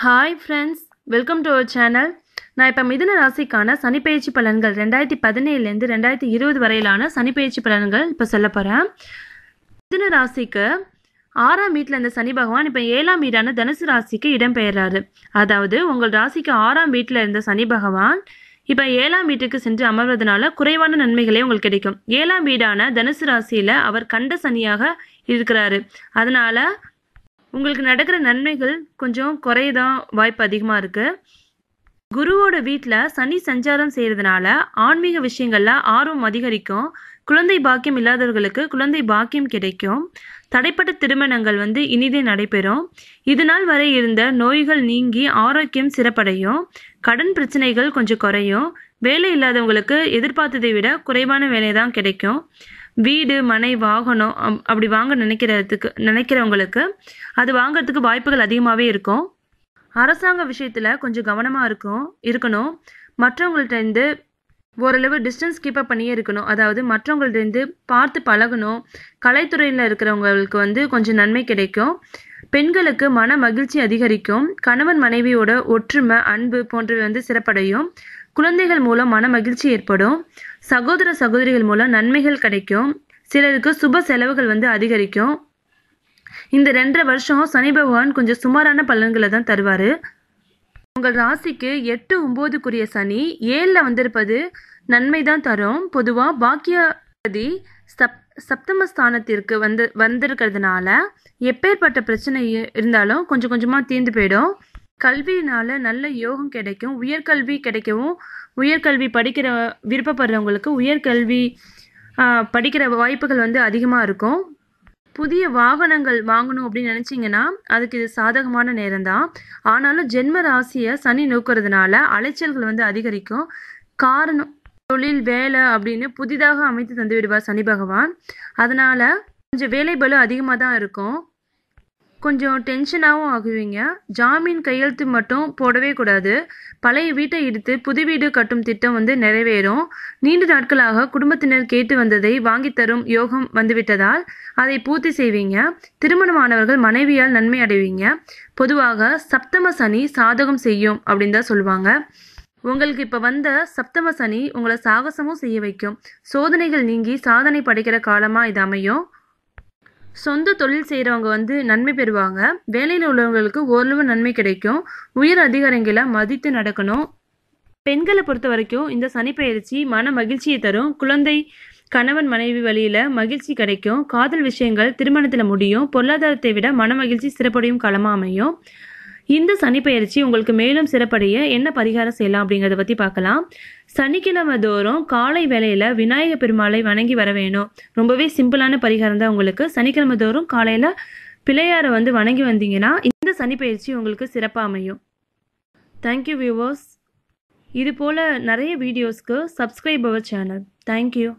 Hi friends welcome to our channel நான் இப்போ மிதுன ராசிக்கான சனிப்பெயர்ச்சி பலன்கள் ரெண்டாயிரத்தி பதினேழுலேருந்து ரெண்டாயிரத்தி இருபது வரையிலான சனிப்பயிற்சி பலன்கள் இப்போ சொல்ல போகிறேன் மிதுன ராசிக்கு ஆறாம் வீட்டில் இருந்த சனி பகவான் இப்போ ஏழாம் வீடான தனுசு ராசிக்கு இடம்பெயர்றாரு. அதாவது உங்கள் ராசிக்கு ஆறாம் வீட்டில் இருந்த சனி பகவான் இப்போ ஏழாம் வீட்டுக்கு சென்று அமர்வதனால குறைவான நன்மைகளே உங்களுக்கு கிடைக்கும். ஏழாம் வீடான தனுசு ராசியில் அவர் கண்ட சனியாக இருக்கிறாரு. அதனால் உங்களுக்கு நடக்கிற நன்மைகள் கொஞ்சம் குறையதான் வாய்ப்பு அதிகமாக இருக்குது குருவோட வீட்டில் சனி சஞ்சாரம் செய்கிறதுனால ஆன்மீக விஷயங்களில் ஆர்வம் அதிகரிக்கும். குழந்தை பாக்கியம் இல்லாதவர்களுக்கு குழந்தை பாக்கியம் கிடைக்கும். தடைப்பட்ட திருமணங்கள் வந்து இனிதே நடைபெறும். இது நாள் வரை இருந்த நோய்கள் நீங்கி ஆரோக்கியம் சிறப்படையும். கடன் பிரச்சனைகள் கொஞ்சம் குறையும். வேலை இல்லாதவங்களுக்கு எதிர்பார்த்ததை விட குறைவான வேலை தான் கிடைக்கும். வீடு மனை வாகனம் அப்- அப்படி வாங்க நினைக்கிறதுக்கு நினைக்கிறவங்களுக்கு அது வாங்குறதுக்கு வாய்ப்புகள் அதிகமாகவே இருக்கும். அரசாங்க விஷயத்தில் கொஞ்சம் கவனமாக இருக்கும் இருக்கணும். மற்றவங்கள்ட்டேருந்து ஓரளவு டிஸ்டன்ஸ் கீப்பப் பண்ணியே இருக்கணும். அதாவது மற்றவங்கள்ட்ட இருந்து பார்த்து பழகணும். கலைத்துறையில் இருக்கிறவங்களுக்கு வந்து கொஞ்சம் நன்மை கிடைக்கும். பெண்களுக்கு மன மகிழ்ச்சி அதிகரிக்கும். கணவன் மனைவியோட ஒற்றுமை அன்பு போன்றவை வந்து சிறப்படையும். குழந்தைகள் மூலம் மன மகிழ்ச்சி ஏற்படும். சகோதர சகோதரிகள் மூலம் நன்மைகள் கிடைக்கும். சிலருக்கு சுப செலவுகள் வந்து அதிகரிக்கும். இந்த ரெண்டரை வருஷம் சனி பகவான் கொஞ்சம் சுமாரான பலன்களை தான் தருவார். உங்கள் ராசிக்கு எட்டு ஒம்போதுக்குரிய சனி ஏழில் வந்திருப்பது நன்மை தான் தரும். பொதுவாக பாக்கியபதி சப் சப்தமஸ்தானத்திற்கு வந்து வந்திருக்கிறதுனால எப்பேற்பட்ட பிரச்சனை இருந்தாலும் கொஞ்சம் கொஞ்சமாக தீர்ந்து போயிடும். கல்வியினால் நல்ல யோகம் கிடைக்கும். உயர்கல்வி கிடைக்கவும் உயர்கல்வி படிக்கிற விருப்பப்படுறவங்களுக்கு உயர்கல்வி படிக்கிற வாய்ப்புகள் வந்து அதிகமாக இருக்கும். புதிய வாகனங்கள் வாங்கணும் அப்படின்னு நினச்சிங்கன்னா அதுக்கு இது சாதகமான நேரம்தான். ஆனாலும் ஜென்ம ராசியை சனி நோக்கிறதுனால அலைச்சல்கள் வந்து அதிகரிக்கும். காரணம் தொழில் வேலை அப்படின்னு புதிதாக அமைத்து தந்து விடுவார் சனி பகவான். அதனால் கொஞ்சம் வேலை பலு அதிகமாக தான் இருக்கும். கொஞ்சம் டென்ஷனாகவும் ஆகுவீங்க. ஜாமீன் கையெழுத்து மட்டும் போடவே கூடாது. பழைய வீட்டை இடித்து புது வீடு கட்டும் திட்டம் வந்து நிறைவேறும். நீண்ட நாட்களாக குடும்பத்தினர் கேட்டு வந்ததை வாங்கித் தரும் யோகம் வந்துவிட்டதால் அதை பூர்த்தி செய்வீங்க. திருமணமானவர்கள் மனைவியால் நன்மை அடைவீங்க. பொதுவாக சப்தம சனி சாதகம் செய்யும் அப்படின்னு தான் சொல்லுவாங்க. உங்களுக்கு இப்போ வந்த சப்தம சனி உங்களை சாகசமும் செய்ய வைக்கும். சோதனைகள் நீங்கி சாதனை படைக்கிற காலமாக இது அமையும்? சொந்த தொழில் செய்கிறவங்க வந்து நன்மை பெறுவாங்க. வேலையில் உள்ளவங்களுக்கு ஓரளவு நன்மை கிடைக்கும். உயர் அதிகாரிகளை மதித்து நடக்கணும். பெண்களை பொறுத்த வரைக்கும் இந்த சனிப்பெயர்ச்சி மன மகிழ்ச்சியை தரும். குழந்தை கணவன் மனைவி வழியில் மகிழ்ச்சி கிடைக்கும். காதல் விஷயங்கள் திருமணத்தில் முடியும். பொருளாதாரத்தை விட மன மகிழ்ச்சி சிறப்படையும் களமாக அமையும். இந்த சனிப்பெயர்ச்சி உங்களுக்கு மேலும் சிறப்படைய என்ன பரிகாரம் செய்யலாம் அப்படிங்கிறத பற்றி பார்க்கலாம். சனிக்கிழமை தோறும் காலை வேளையில் விநாயக பெருமாளை வணங்கி வர வேணும். ரொம்பவே சிம்பிளான பரிகாரம் தான் உங்களுக்கு. சனிக்கிழமை தோறும் காலையில் பிள்ளையாரை வந்து வணங்கி வந்தீங்கன்னா இந்த சனிப்பெயர்ச்சி உங்களுக்கு சிறப்பாக அமையும். தேங்க்யூ வியூவர்ஸ் இது போல் நிறைய வீடியோஸ்க்கு சப்ஸ்கிரைப் அவர் சேனல் தேங்க்யூ